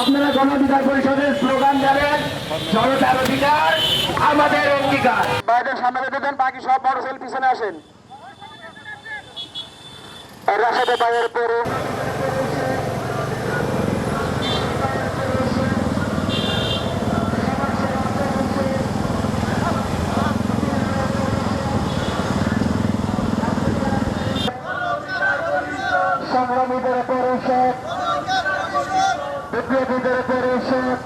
আপনারা গণঅধিকার পরিষদের স্লোগান দেবেন জনতার অধিকার আমাদের অঙ্গীকার। বাইরের সামনে দেন বাকি সব মোটরসাইকেল পিছনে আসেন। রাশেদে বাইরের পরে। সংগ্রামীদের পরিষদ বিপ্লবীদের পরিষদ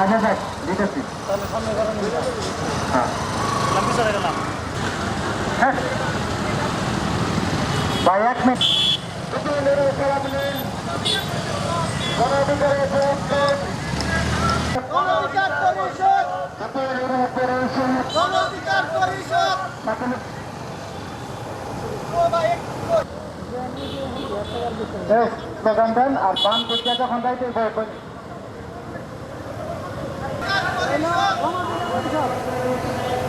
আচ্ছা স্যার দিতেছি হ্যাঁ। হ্যাঁ। ভাই এক মিনিট। গণঅধিকার পরিষদ। গণঅধিকার পরিষদ আর বাম দিকে যখন যাইতে বই বই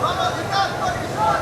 গণঅধিকার পরিষদ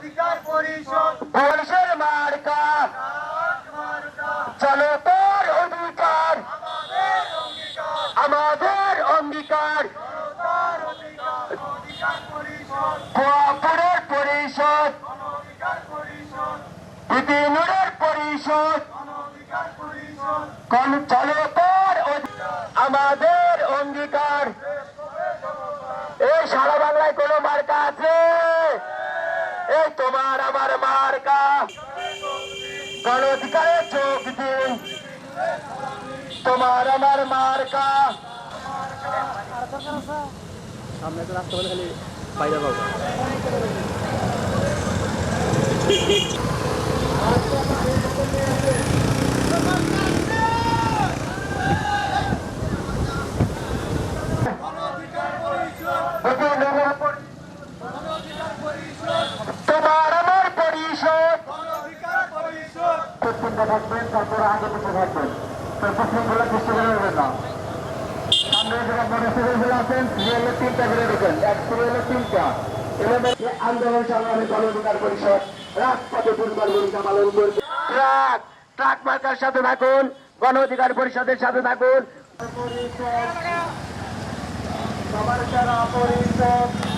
গণঅধিকার পরিষদ। পুলিশের মার্কা। চলো তোর অধিকার। আমাদের অঙ্গীকার। কোয়াপুরের পরিষদ। গণঅধিকার পরিষদ। বিপিনুরের পরিষদ। গণঅধিকার পরিষদ। কোন চলো তোর অধি- আমাদের অঙ্গীকার। এই সারা বাংলায় কোনো মার্কা আছে? তোমার আমার মার্কা। গণ অধিকারে যোগ দিন। তোমার আমার মার্কা। সামনে রাস্তা বলে খালি পাইরা গণঅধিকার পরিষদ বিপিনুরের পরি- গণঅধিকার পরিষদ তোমার আমার পরিষদ গণঅধিকার পরিষদ প্রত্যেকটা থাকবেন, তারপরে আগে পিছিয়ে থাকবেন। তারপর শৃঙ্খলা চেষ্টা করে নেবেন না। গণ অধিকার সাথে থাকুন গণ অধিকার পরিষদের সাথে থাকুন। পরিষদ